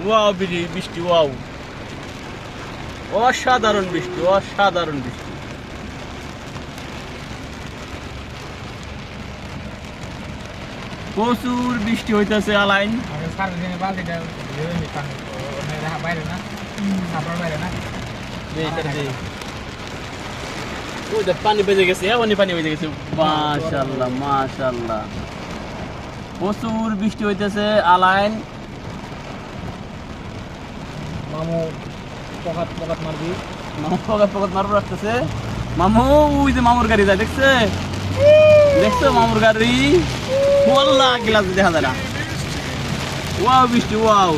Wow বৃষ্টি wow. অসাধারণ বৃষ্টি অসাধারণ বৃষ্টি প্রচুর বৃষ্টি হইতেছে আলাইন। আগে সারাদিনে বালতিটা ভেবে নি পানি ওখানে রাখা বাইরে না আপনার বাইরে না। ওই দেখ পানি বেজে গেছে এমনই পানি বেজে গেছে। মাশাল্লাহ মাশাল্লাহ প্রচুর বৃষ্টি হইতেছে আলাইন। মামু পকাত পকাত মারবি। মামু পকেট পকেট মারবো রাখতেছে। মামু ওই যে মামুর গাড়ি যায় দেখছে? দেখছ মামুর গাড়ি? বললা গ্লাস দেখা যায় না। ওয়াও বৃষ্টি ওয়াও।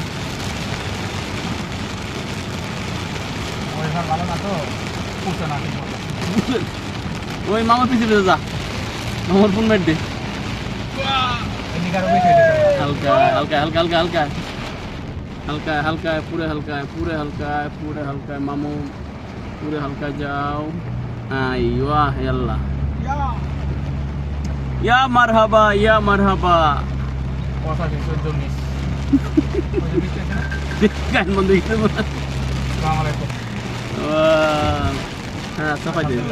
ভালো না তো? না ওই মামার পিছিয়ে পিছিয়ে যা। মামার ফোন মেট দে। বেশি হালকা হালকা হালকা হালকা। हल्का हल्का है पूरे हल्का है पूरे हल्का है पूरे हल्का है मामू पूरे हल्का जाओ वाह अल्लाह या मरहबा या मरहबा দেখেন বন্ধু কিছু হ্যাঁ সাফাই দেন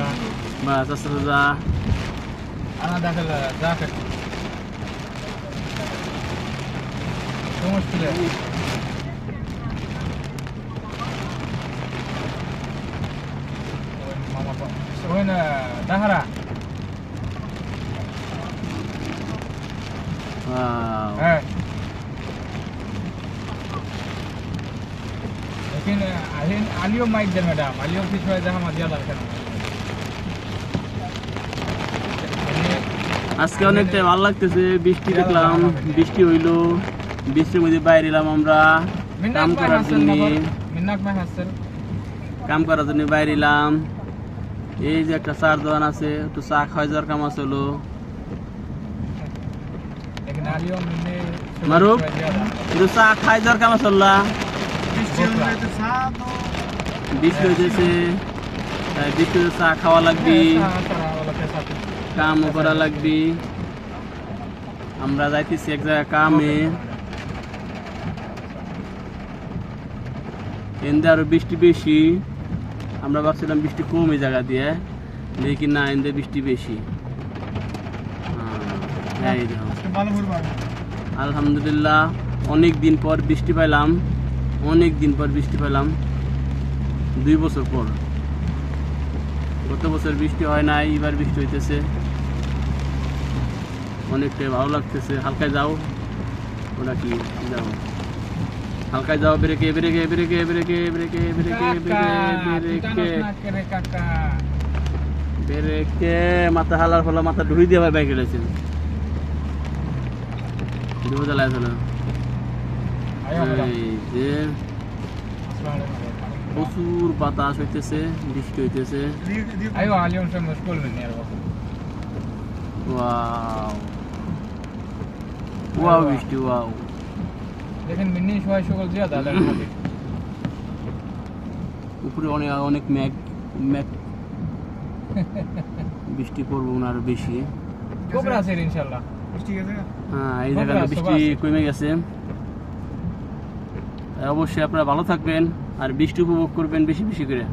বাস আসসালাম আনা দেখাল দেখ সমস্যা going to Dahara. Wow. है लेकिन अलियम अलियम माइक दे मैडम अलियम फ़िश में जहाँ मज़ा लगा আজকে অনেকটাই ভালো লাগতেছে বৃষ্টি দেখলাম বৃষ্টি হইলো বৃষ্টির মধ্যে বাইরে এলাম আমরা কাম করার জন্য কাম করার জন্য বাইরে এলাম এই যে একটা চার দোকান আছে একটু চা খাওয়াই যাওয়ার কাম আছে হলো। মারুক একটু চা খাই যাওয়ার কাম আছে হল্লা বৃষ্টি হইতেছে। বৃষ্টি চা খাওয়া লাগবি। কাম করা লাগবি। আমরা যাইতেছি এক জায়গায় কামে। এনদে আরও বৃষ্টি বেশি। আমরা ভাবছিলাম বৃষ্টি কম এই জায়গা দিয়ে দেখি না এনদে বৃষ্টি বেশি। হ্যাঁ, আলহামদুলিল্লাহ অনেক দিন পর বৃষ্টি পাইলাম অনেক দিন পর বৃষ্টি পেলাম দুই বছর পর। গত বছর বৃষ্টি হয় নাই এবার বৃষ্টি হইতেছে। অনেকটাই ভালো লাগতেছে। হালকায় যাও ওটা কি যাও। হালকায় যাও ব্রেকে ব্রেকে ব্রেকে ব্রেকে ব্রেকে ব্রেকে ব্রেকে ব্রেকে। মাথা হালার ফলে মাথা ধুই দিয়ে হয় বাইক রয়েছেন ধুয়ে যে প্রচুর বাতাস হইতেছে বৃষ্টি হইতেছে। ওয়াও বৃষ্টি ওয়াও। দেখেন মিন্নি সবাই সকল দিয়া উপরে অনেক অনেক বৃষ্টি পড়ব আর বেশি। কোবরা আছে ইনশাআল্লাহ বৃষ্টি গেছে? হ্যাঁ এই জায়গাটা বৃষ্টি কমে গেছে। অবশ্যই আপনারা ভালো থাকবেন আর বৃষ্টি উপভোগ করবেন বেশি বেশি করে।